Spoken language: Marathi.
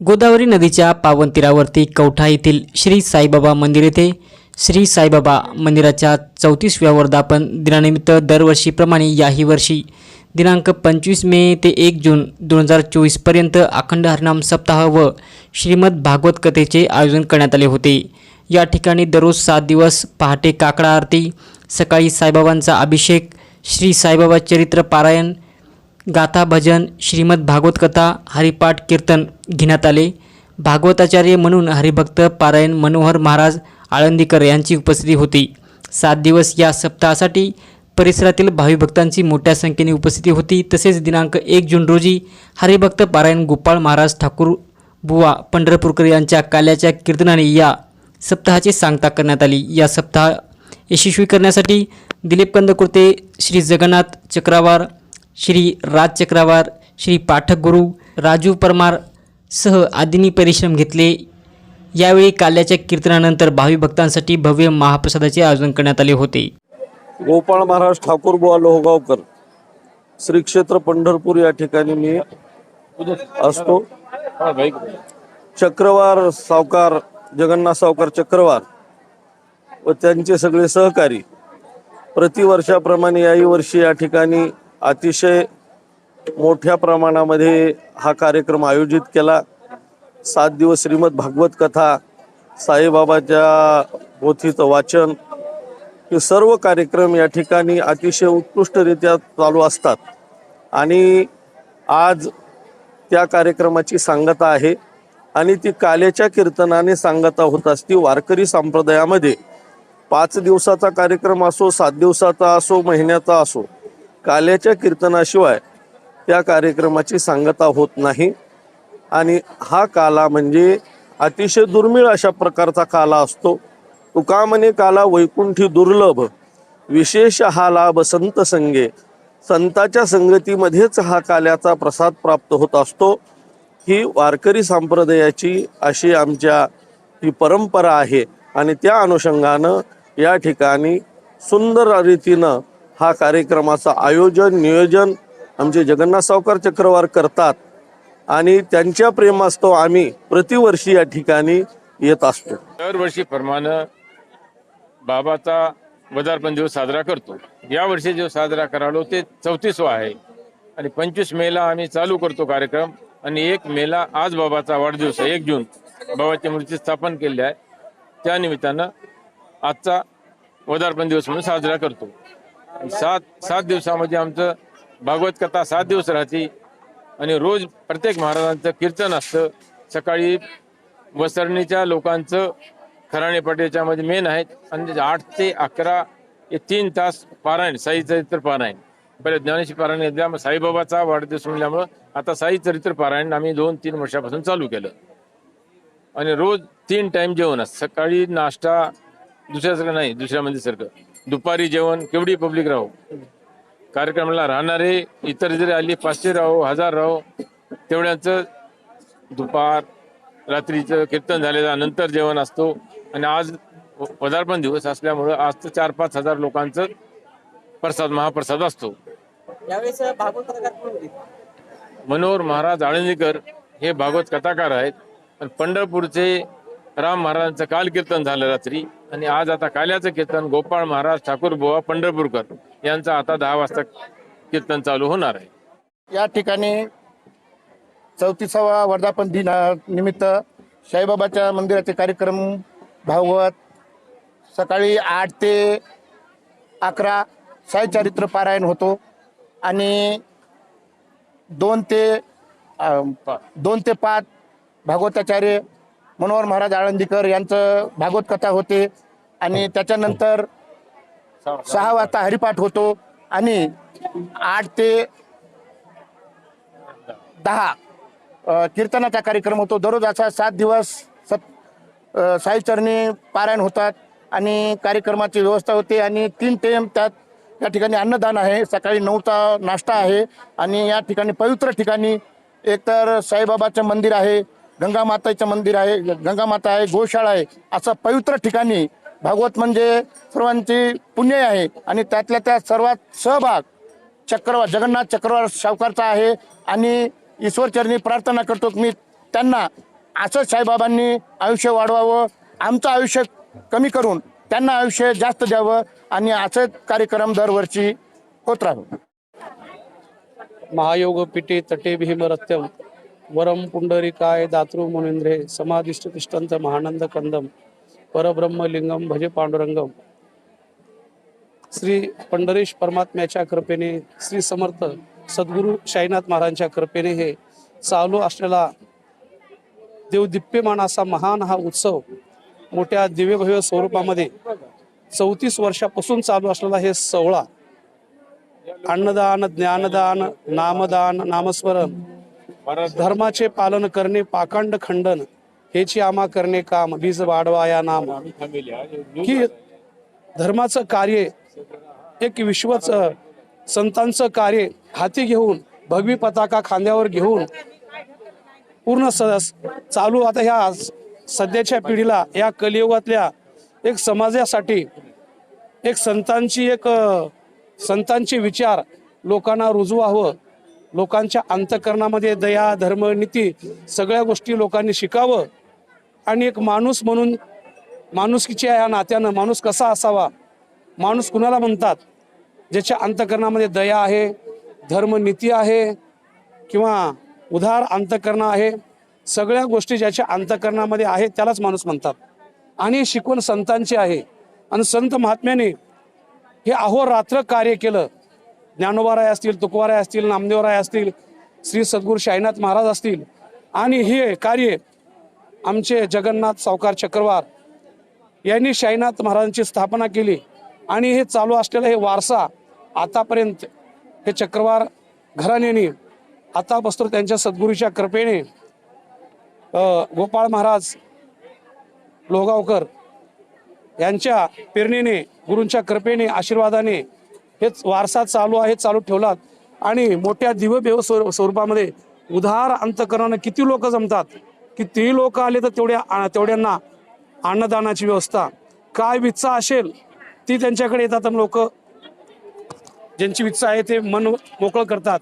गोदावरी नदीच्या पावनतीरावरती कवठा येथील श्री साईबाबा मंदिर येथे श्री साईबाबा मंदिराच्या चौतीसव्या वर्धापन दिनानिमित्त दरवर्षीप्रमाणे याही वर्षी दिनांक पंचवीस मे ते एक जून दोन हजार चोवीसपर्यंत अखंड हरनाम सप्ताह व श्रीमद भागवत कथेचे आयोजन करण्यात आले होते. या ठिकाणी दररोज सात दिवस पहाटे काकडा आरती सकाळी साईबाबांचा अभिषेक श्री साईबाबा चरित्र पारायण गाथा भजन श्रीमद भागवत कथा हरिपाठ कीर्तन घेण्यात आले. भागवताचार्य म्हणून हरिभक्त पारायण मनोहर महाराज आळंदीकर यांची उपस्थिती होती. सात दिवस या सप्ताहासाठी परिसरातील भाविभक्तांची मोठ्या संख्येने उपस्थिती होती. तसेच दिनांक एक जून रोजी हरिभक्त पारायण गोपाळ महाराज ठाकूर बुवा पंढरपूरकर यांच्या काल्याच्या कीर्तनाने या सप्ताहाची सांगता करण्यात आली. या सप्ताह यशस्वी करण्यासाठी दिलीप कंदकुर्ते श्री जगन्नाथ चक्रवार श्री राज चक्रवार श्री पाठक गुरु राजू परमार सह आदींनी परिश्रम घेतले. यावेळी काल्याच्या कीर्तनानंतर भावी भक्तांसाठी भव्य महाप्रसादाचे आयोजन करण्यात आले होते. गोपाळ महाराज ठाकूर बुवा लोहगावकर श्री क्षेत्र पंढरपूर या ठिकाणी मी असतो. चक्रवार सावकार जगन्नाथ सावकार चक्रवार व त्यांचे सगळे सहकारी प्रतिवर्षाप्रमाणे याही वर्षी या ठिकाणी अतिशय मोठ्या प्रमाणामध्ये हा कार्यक्रम आयोजित केला. सात दिवस श्रीमद भागवत कथा साईबाबाच्या पोथीचं वाचन हे सर्व कार्यक्रम या ठिकाणी अतिशय उत्कृष्टरित्या चालू असतात. आणि आज त्या कार्यक्रमाची सांगता आहे आणि ती काल्याच्या कीर्तनाने सांगता होत असती. वारकरी संप्रदायामध्ये पाच दिवसाचा कार्यक्रम असो सात दिवसाचा असो महिन्याचा असो काल्याच्या कीर्तनाशिवाय त्या कार्यक्रमाची सांगता होत नाही. आणि हा काला म्हणजे अतिशय दुर्मिळ अशा प्रकारचा काला असतो. तुकामने काला वैकुंठी दुर्लभ विशेष हा लाभ संत संगे संताच्या संगतीमध्येच हा काल्याचा प्रसाद प्राप्त होत असतो. ही वारकरी संप्रदायाची अशी आमच्या ही परंपरा आहे. आणि त्या अनुषंगानं या ठिकाणी सुंदर रीतीनं हा कार्यक्रमाचं आयोजन नियोजन आमचे जगन्नाथ सावकार चक्रवार करतात आणि त्यांच्या प्रेमास्तव आम्ही प्रतिवर्षी या ठिकाणी येत असतो. दरवर्षी प्रमाणे बाबाचा वदार्पण दिवस साजरा करतो. यावर्षी जो साजरा करालो ते चौतीसवा आहे. आणि पंचवीस मेला आम्ही चालू करतो कार्यक्रम. आणि एक मेला आज बाबाचा वाढदिवस आहे एक जून. बाबाची मूर्ती स्थापन केली आहे. त्या निमित्तानं आजचा वदार्पण दिवस म्हणून साजरा करतो. सात सात दिवसामध्ये आमचं भागवत कथा सात दिवस राहते आणि रोज प्रत्येक महाराजांचं कीर्तन असतं. सकाळी वसरणीच्या लोकांचं खराणे पाटीच्यामध्ये मेन आहेत. आणि आठ ते अकरा हे तीन तास पारायण साई चरित्र पारायण. पहिले ज्ञानेश्वर पारायण घेतल्या मग साईबाबाचा वाढदिवस म्हणल्यामुळं आता साई चरित्र पारायण आम्ही दोन तीन वर्षापासून चालू केलं. आणि रोज तीन टाइम जेवण असतं. सकाळी नाश्ता दुसऱ्यासारखं नाही दुसऱ्या मंदिरसारखं दुपारी जेवण केवढी पब्लिक राहू. कार्यक्रमाला राहणारे इतर जरी आली पाचशे राहो हजार राहो तेवढ्यांचं दुपार रात्रीचं कीर्तन झाल्यानंतर जेवण असतो. आणि आज पदार्पण दिवस असल्यामुळं आज तर चार पाच हजार लोकांचं प्रसाद महाप्रसाद असतो. मनोहर महाराज आळंदीकर हे भागवत कथाकार आहेत. आणि पंढरपूरचे राम महाराजांचं काल कीर्तन झालं रात्री. आणि आज आता काल्याचं कीर्तन गोपाळ महाराज ठाकूर बुवा पंढरपूरकर यांचं आता दहा वाजता कीर्तन चालू होणार आहे. या ठिकाणी चौतीसावा वर्धापन दिनानिमित्त साईबाबाच्या मंदिराचे कार्यक्रम भागवत. सकाळी आठ ते अकरा साईचारित्र पारायण होतो. आणि दोन ते दोन ते पाच भागवताचार्य मनोहर महाराज आळंदीकर यांचं भागवत कथा होते. आणि त्याच्यानंतर सहा वाजता हरिपाठ होतो. आणि आठ ते दहा कीर्तनाचा कार्यक्रम होतो. दररोज असा सात दिवस सत साईचरणी पारायण होतात आणि कार्यक्रमाची व्यवस्था होते. आणि तीन टेम त्यात या ठिकाणी अन्नदान आहे. सकाळी नऊचा नाश्ता आहे. आणि या ठिकाणी पवित्र ठिकाणी एकतर साईबाबाचं मंदिर आहे. गंगा माताचं मंदिर आहे गंगा माता आहे गोशाळा आहे असं पवित्र ठिकाणी भागवत म्हणजे सर्वांची पुण्य आहे. आणि त्यातल्या त्या सर्वात सहभाग चक्रवार जगन्नाथ चक्रवार सावकारचा आहे. आणि ईश्वरचरणी प्रार्थना करतो की मी त्यांना असंच साईबाबांनी आयुष्य वाढवावं आमचं आयुष्य कमी करून त्यांना आयुष्य जास्त द्यावं आणि असंच कार्यक्रम दरवर्षी होत राहू. महायोग पिटी तटे भीमरत्यम वरम पुंडरिकाय दातृ मुनिंद्रे समाधिष्ठ तिष्ठंत महानंद कंदम परब्रह्मलिंगम भजे पांडुरंगम. श्री पंढरीश परमात्म्याच्या कृपेने श्री समर्थ सद्गुरू शाईनाथ महाराजांच्या कृपेने हे चालू असलेला देवदिप्यमान असा महान हा उत्सव मोठ्या दिव्यभव्य स्वरूपामध्ये चौतीस वर्षापासून चालू असलेला हे सोहळा. अन्नदान ज्ञानदान नामदान नामस्मरण धर्माचे पालन करणे पाखंड खंडन हेची आमा करणे काम बीज वाढवा या नाम. की धर्माचं कार्य एक विश्वच संतांचं कार्य हाती घेऊन भगवी पताका खांद्यावर घेऊन पूर्ण स चालू आता ह्या सध्याच्या पिढीला या कलियुगातल्या एक समाजासाठी एक संतांची एक संतांचे विचार लोकांना रुजवावं लोकांच्या अंतकरणामध्ये दया धर्म नीती सगळ्या गोष्टी लोकांनी शिकावं. आणि एक माणूस म्हणून माणुसकीच्या या नात्यानं माणूस कसा असावा? माणूस कुणाला म्हणतात? ज्याच्या अंतकरणामध्ये दया आहे धर्मनीती आहे किंवा उधार अंतकरण आहे सगळ्या गोष्टी ज्याच्या अंतकरणामध्ये आहे त्यालाच माणूस म्हणतात. आणि शिकवण संतांची आहे. आणि संत महात्म्याने हे अहोरात्र कार्य केलं. ज्ञानोबाराय असतील तुकवाराय असतील नामदेवराय असतील श्री सद्गुरू शाईनाथ महाराज असतील. आणि हे कार्य आमचे जगन्नाथ सावकार चक्रवार यांनी शाईनाथ महाराजांची स्थापना केली. आणि हे चालू असलेला हे वारसा आतापर्यंत हे चक्रवार घराण्याने आता बसतो त्यांच्या सद्गुरूच्या कृपेने गोपाळ महाराज लोगावकर यांच्या प्रेरणेने गुरूंच्या कृपेने आशीर्वादाने हेच वारसा चालू आहे चालू ठेवलात. आणि मोठ्या दिवबेव स्वर स्वरूपामध्ये उधार अंतकरणानं किती लोक जमतात? कितीही लोक आले तर तेवढ्या तेवढ्यांना अन्नदानाची व्यवस्था. काय विच्छा असेल ती त्यांच्याकडे येतात लोक ज्यांची विच्छा आहे ते मन मोकळं करतात.